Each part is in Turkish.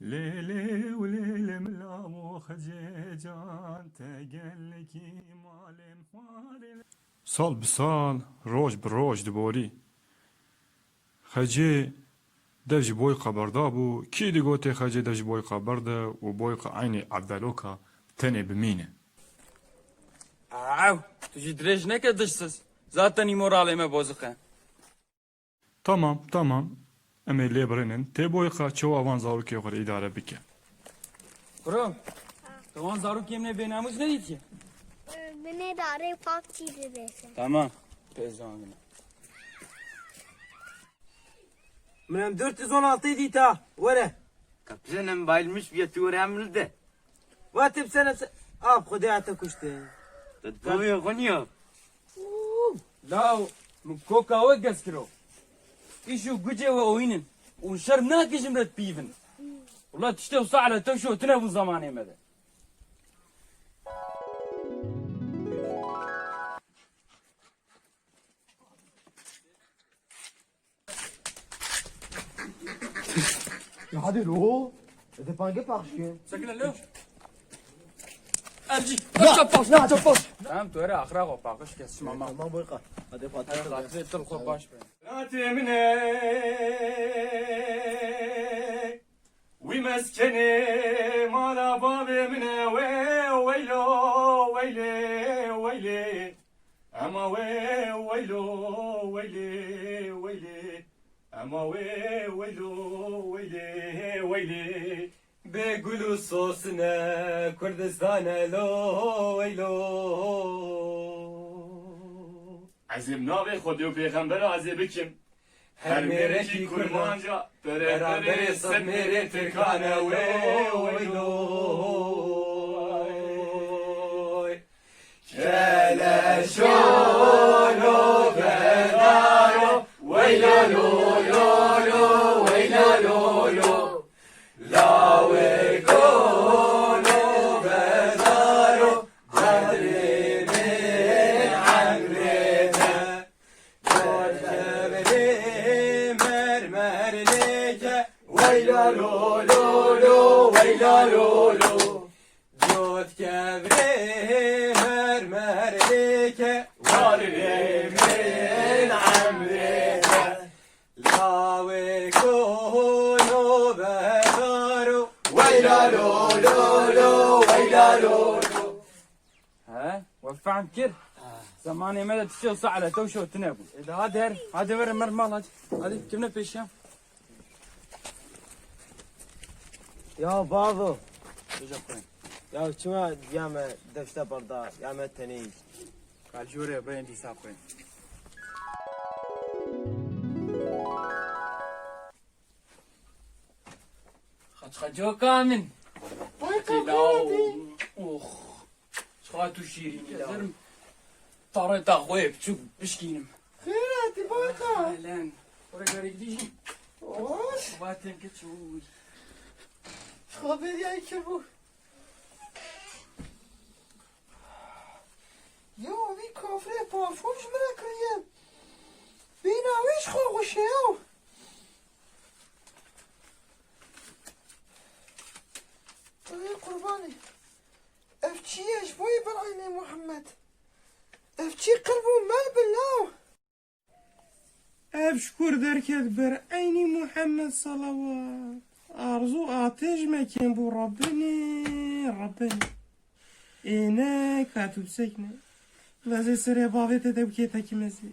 Lele u lele mlamu خجيجان تقلكي مالم وارل سال بسال روج بروج دبوري خجي دفج بوي قبردا بو كي دي قوتي خجي دفج بوي قبردا و بوي عيني عبدالوكا تني بمينه Au, tu ji dirêj neke dişsiz. Zaten îmoralê me bozuk e. Tamam tamam Em ê lê birinin tê boy xa çewa van zarokê xwe re îdare bike. Kurum, tu wan zarokê min ê bênamus nedî ki? Beni de arayıp pak çiğdirese. Tamam. Pezangına. Benim 416 idi ta. Vere. Kapıcının bayılmış bir yatıyor emrinde. Vatip sene se... Ab kudaya ta kuştu. Tutmuyor konuyor. La min koka we geskiro. İşu güce ve oyunun. U şer nakişim ret pivin. Ula tişte usa'la teşo tine bu zaman emede. Ya hadi lo. Öte pange pakışkın. Sakın alo. Erci, kaç paş, ne kaç paş. Tamam, tu era akhra ko pakış kes mama. Tamam boyka. Hadi fatih. Hadi tel ko baş be. Ratimine ومسكني مالا بابمنا ويلو ويلي ويلي أما ويلو ويلي ويلي أما ويلو ويلي ويلي بيقولوا صوصنا كردستان لو ويلو عزم ناوی خودی و پیغمبر عزیب کم هر میره کی کرمانجا بره بره سب میره تکانه وی ویلوی ويلا لولو ويلا لولو Göt kevre mermer leke وارني من عمرنا Lave kono bedaro ويلا لولو ويلا لولو ها وفعم كر زماني مدى تشيو صعلة توشو تنابو إذا هاد هر هاد ور مرمال هاد هادي كمنا بيشام Ya babo. Çocuk koyun. Ya çima yame defte barda yame teneyiş. Kaljure ben disa koyun. Kaçkacı kanın. Oh. Şahatu şirin yazarım. Tarı da koyup çok pişkinim. Kırat, baka. Lan, oraya göre gideceğim. Oh. Vaten geçiyor. Kahve ya iki bu. Jo, wie kahve parfums maken je? Wie nou is gewoon zelf? طيب قرباني افتي يا شوي برايني محمد افتي قلبو مال بالله ابشكر ذلك اكبر عيني محمد صلوات ارزو آتش مکن بو ربنی ربنی. اینه کاتوب سکنه وزه سره باویت دب که تاکی مزی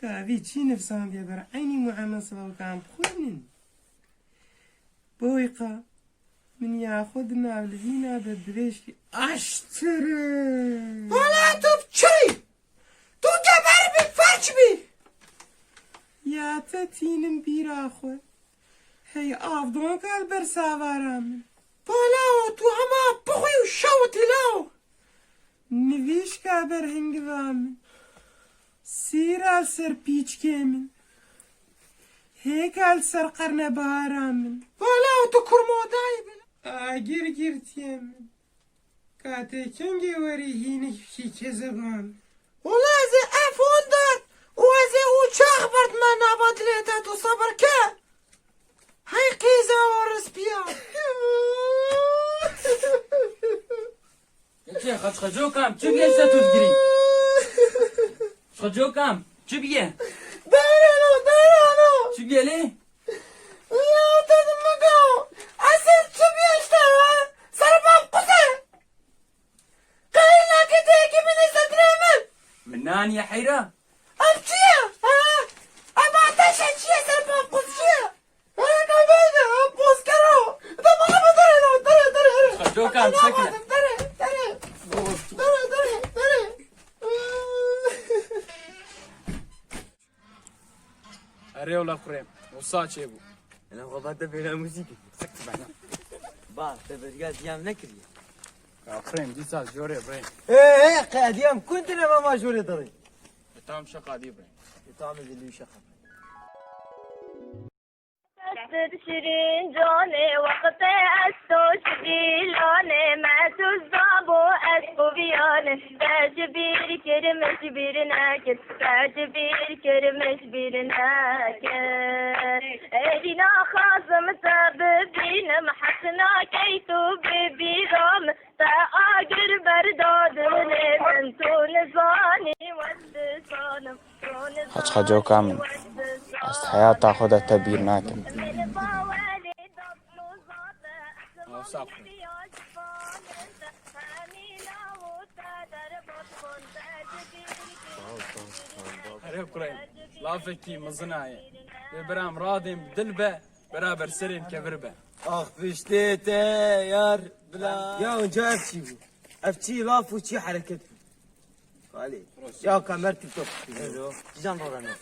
كافي تشي نفسهم بها برا عيني معامل صدوك عم بخونن بويقة من ياخدنا الذين بدريش که اشتره. بلا تو جبر بی یا تا تینم بیرا خود. Bir ahwe. Hey avdon kal ber savaram. Bala o tu ama buğuyu şavut ilav. Niviş ka ber hingvam. Sira ser piç kemin. Hekal ser qarne baharam. Bala o tu kurmodayı bil. Agir gir tiyemin. Kate kenge veri hinik ki kezebam. Ula ze F14 o ze uçak bartman abadilete سكتي خد خجو كام شو بيه ستو تجري خجو كام شو بيه Darano, darano. شو بيه ليه Ya dedim mi gal? Asıl tüm yaşlar. Sarıpan kuzen. Kayına kete kimini satıramam. منان يا حيرة Amçıya. Ha? Ama ateş açıya sarıpan kuzcuya. Ana kabeyde. Poz karo. Da bana mı darano? Dara dara. خجو كام سكنة Dara ريو لا كريم وصاتش يبو أنا أبغى بعد في لا موسيقى. سكت بعدا با تبغى تقعد أيام نكري. يا كريم دي ساز جوري برين. إيه إيه قاعد يام كنت أنا ما جوري دري. تام شقا دي برين تام اللي شقا تشرين جوني وقت أستوش ديلوني ما تزوني biyane Bence bir kerimesi birin herkes Bence bir kerimesi birin herkes Elina khazım sebebine Mahsına keytu bebi gam Ta agir berdadın evin Tun zani ود صانم حاج جو كامل استحياء تاخذها تبير ناكم موسيقى أري فريم لا فكي مزناية برام رادم دلبة برابر سرين كبربة اخ فشتيت يار بلا يا وجا افشي افشي لاف وشي حركتك علي يا كاميرتي توك جان رورانا